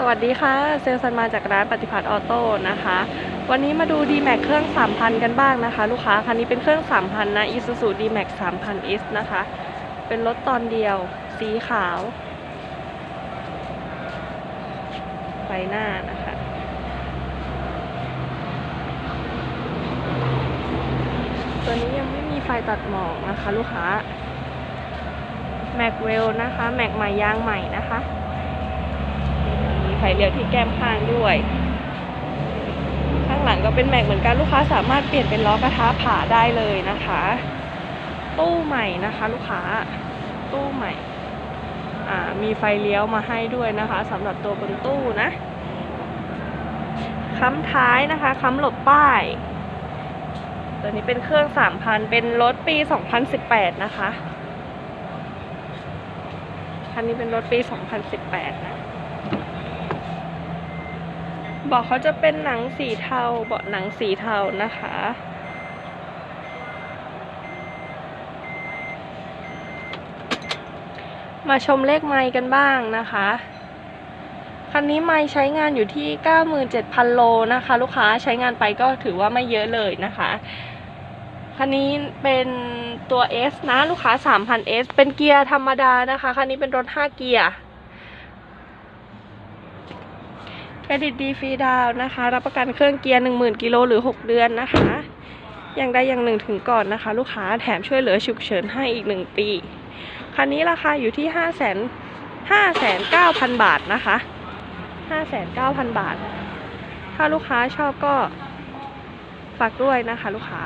สวัสดีค่ะ เซลซันมาจากร้านปฏิพัฒน์ออโต้นะคะ วันนี้มาดู d m a x เครื่อง 3,000 กันบ้างนะคะ ลูกค้า คันนี้เป็นเครื่อง 3,000 นะ Isuzu d m a x 3,000 S นะคะ เป็นรถตอนเดียว สีขาว ไฟหน้านะคะ ตัวนี้ยังไม่มีไฟตัดหมอกนะคะ ลูกค้า แม็กเวลนะคะ แม็กใหม่ยางใหม่นะคะ ไฟเลี้ยวที่แก้มข้างด้วย ข้างหลังก็เป็นแม็กเหมือนกันลูกค้าสามารถเปลี่ยนเป็นล้อกระทะผ่าได้เลยนะคะ ตู้ใหม่นะคะ ลูกค้าตู้ใหม่อ่ามีไฟเลี้ยวมาให้ด้วยนะคะสำหรับตัวบนตู้นะค้ำท้ายนะคะค้ำหลบป้าย ตัวนี้เป็นเครื่อง 3,000 เป็นรถปี 2018 นะคะ คันนี้เป็นรถปี 2018 นะ เบาะเขาจะเป็นหนังสีเทา เบาะหนังสีเทานะคะ มาชมเลขไมล์กันบ้างนะคะ คันนี้ไมล์ใช้งานอยู่ที่ 97,000 โลนะคะ ลูกค้าใช้งานไปก็ถือว่าไม่เยอะเลยนะคะ คันนี้เป็นตัว S นะ ลูกค้า 3,000 S เป็นเกียร์ธรรมดานะคะ คันนี้เป็นรถ 5 เกียร์ เครดิตดีฟรีดาวนะคะ รับประกันเครื่องเกียร์ 10,000 กิโลหรือ 6 เดือนนะคะอย่างใดอย่างหนึ่งถึงก่อนนะคะ ลูกค้าแถมช่วยเหลือฉุกเฉินให้อีก 1 ปี คันนี้ราคาอยู่ที่5 5 9 0 0 0 บาทนะคะ 5,900 บาท ถ้าลูกค้าชอบก็ฝากด้วยนะคะ ลูกค้า